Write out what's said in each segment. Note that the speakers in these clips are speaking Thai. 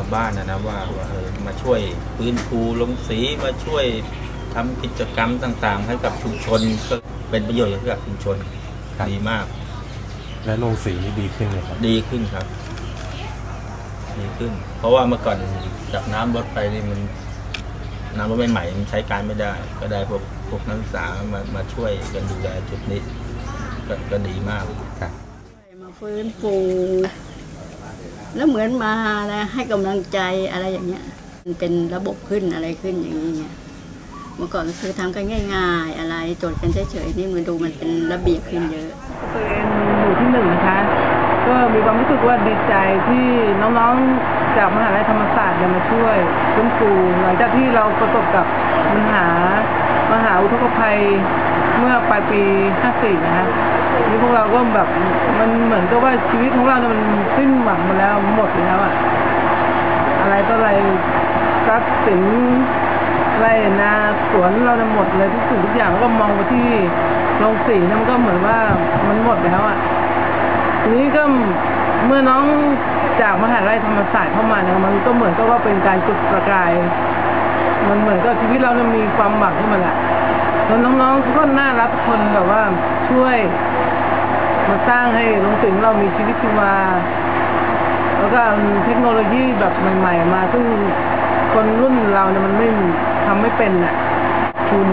าวบ้านนะนะว่าว่าเออมาช่วยฟื้นฟูลงสีมาช่วยทำกิจกรรมต่างๆ ให้กับชุมชนก็เป็นประโยชน์ให้กับชุมชนครับ ดีมาก และโรงสีนี่ดีขึ้นเลยครับ ดีขึ้นครับ ดีขึ้น เพราะว่าเมื่อก่อนจากน้ำรถไปนี่มัน น้ำรถใหม่ๆมันใช้การไม่ได้ ก็ได้พวกพวกนักศึกษามามาช่วยกันดูแลจุดนี้ก็ก็ดีมากครับมาฟื้นฟู แล้วเหมือนมาอะไรให้กำลังใจอะไรอย่างเงี้ย มันเป็นระบบขึ้นอะไรขึ้นอย่างนี้เงี้ยเมื่อก่อนก็คือทำกันง่าย ๆ อะไรจดกันเฉยๆนี่มันดูมันเป็นระเบียบขึ้นเยอะตัวเองอยู่ที่หนึ่งนะคะก็มีความรู้สึกว่าดีใจที่น้องๆจากมหาลัยธรรมศาสตร์เนี่ยมาช่วยฟื้นฟูหลังจากที่เราประสบกับปัญหามหาอุทกภัย เมื่อปลายปี 54 นะคะนี่พวกเราก็แบบมันเหมือนกับว่าชีวิตของเราเนี่ยมันสิ้นหวังมาแล้วหมดแล้วอะอะไรก็อะไรทรัพย์สินไรนาสวนเราเนี่ยหมดเลยทุกสิ่งทุกอย่างก็มองไปที่โรงสีนี่ยมันก็เหมือนว่ามันหมดแล้วอะทีนี้ก็เมื่อน้องจากมหาลัยธรรมศาสตร์เข้ามาเนี่ยมันก็เหมือนกับว่าเป็นการจุดประกาย มันเหมือนกับชีวิตเราเนี่ยมีความหวังขึ้นมาแหละ แล้วน้องๆเขาก็น่ารักคนแบบว่าช่วย มาสร้างให้โรงสิงเรามีชีวิตชีวา แล้วก็เทคโนโลยีแบบใหม่ ๆ มาซึ่งคนรุ่นเราเนี่ยมันไม่ทำไม่เป็นน่ะคุณ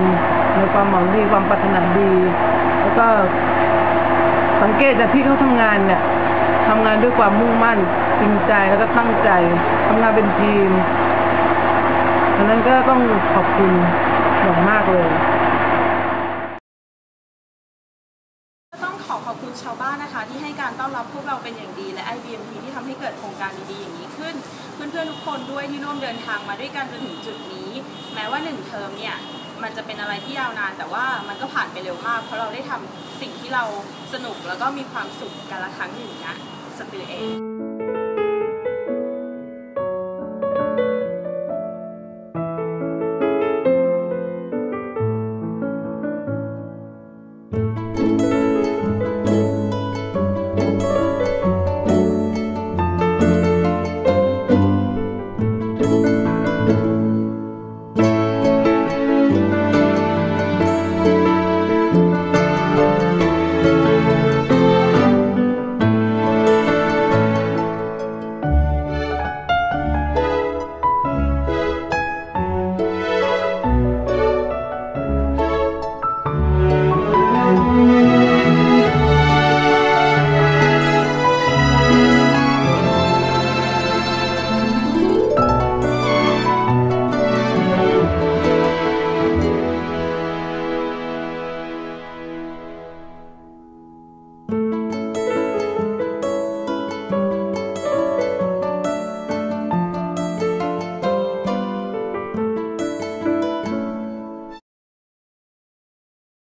ในความหวังดีความปรารถนาดี แล้วก็สังเกตจากที่เขาทำงานเนี่ยทำงานด้วยความมุ่งมั่นจริงใจแล้วก็ตั้งใจทำงานเป็นทีมดังนั้นก็ต้องขอบคุณอย่างมากเลย ชาวบ้านนะคะ ที่ให้การต้อนรับพวกเราเป็นอย่างดี และ IBMP ที่ทำให้เกิดโครงการดีๆอย่างนี้ขึ้น เพื่อนๆทุกคนด้วยที่ร่วมเดินทางมาด้วยกันจนถึงจุดนี้ แม้ว่าหนึ่งเทอมเนี่ยมันจะเป็นอะไรที่ยาวนาน แต่ว่ามันก็ผ่านไปเร็วมาก เพราะเราได้ทำสิ่งที่เราสนุกแล้วก็มีความสุขกันละครั้งหนึ่งนะสปิริตเอง